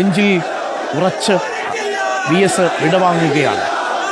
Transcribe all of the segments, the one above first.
ബെഞ്ചിൽ ഉറച്ച് V S വിടവാങ്ങുകയാണ്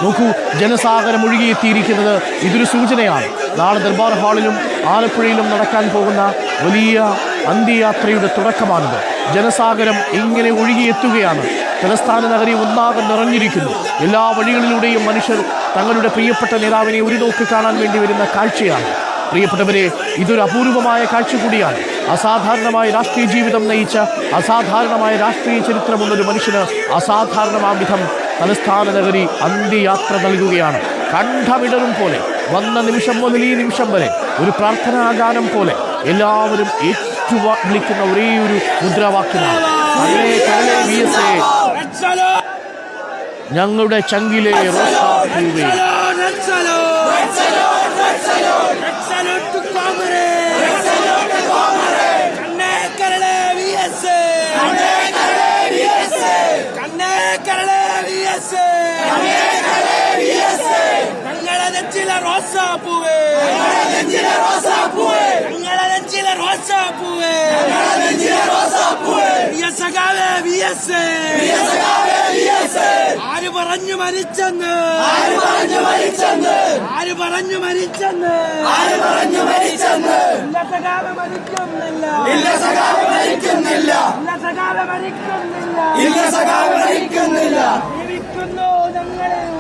നോക്കൂ ജനസാഗരം ഒഴുകിയെത്തിയിരിക്കുന്നത് ഇതൊരു സൂചനയാണ്. നാളെ ദർബാർ ഹാളിലും ആലപ്പുഴയിലും നടക്കാൻ പോകുന്ന വലിയ അന്ത്യയാത്രയുടെ തുടക്കമാണിത്. ജനസാഗരം ഇങ്ങനെ ഒഴുകിയെത്തുകയാണ്. തലസ്ഥാന നഗരി ഒന്നാകെ നിറഞ്ഞിരിക്കുന്നു. എല്ലാ വഴികളിലൂടെയും മനുഷ്യർ തങ്ങളുടെ പ്രിയപ്പെട്ട നേതാവിനെ ഒരു നോക്ക് കാണാൻ വേണ്ടി വരുന്ന കാഴ്ചയാണ്. പ്രിയപ്പെട്ടവരെ ഇതൊരു അപൂർവമായ കാഴ്ച കൂടിയാണ്. അസാധാരണമായ രാഷ്ട്രീയ ജീവിതം നയിച്ച അസാധാരണമായ രാഷ്ട്രീയ ചരിത്രമുള്ളൊരു മനുഷ്യന് അസാധാരണമാം വിധം തലസ്ഥാന നഗരി അന്ത്യയാത്ര നൽകുകയാണ്. കണ്ഠമിടലും പോലെ വന്ന നിമിഷം മുതൽ ഈ നിമിഷം വരെ ഒരു പ്രാർത്ഥനാഗാനം പോലെ എല്ലാവരും ഏറ്റു വിളിക്കുന്ന ഒരേ ഒരു മുദ്രാവാക്യമാണ് കടലേ, കടലേ, വി എസ് എ, ഞങ്ങളുടെ ചങ്കിലെ റോസാപ്പൂവേ ഞങ്ങളെ നെച്ചിലെ റോസാപ്പൂവേ ഞങ്ങളെ നെച്ചിലെ റോസാപ്പൂവേ വി എസ് സഖാവേ വി എസ് ആര് പറഞ്ഞു മരിച്ചെന്ന് ആര് പറഞ്ഞു മരിച്ചെന്ന്? ആര് പറഞ്ഞു മരിച്ചെന്ന്? ആര് പറഞ്ഞു മരിച്ചെന്ന് ഇല്ല സഖാവ് മരിക്കുന്നില്ല ഇല്ല സഖാവ് മരിക്കുന്നില്ല. ഇല്ല സഖാവ് മരിക്കുന്നില്ല. ഇല്ല സഖാവ് മരിക്കുന്നില്ല. നിൽക്കുന്നു ഞങ്ങളെ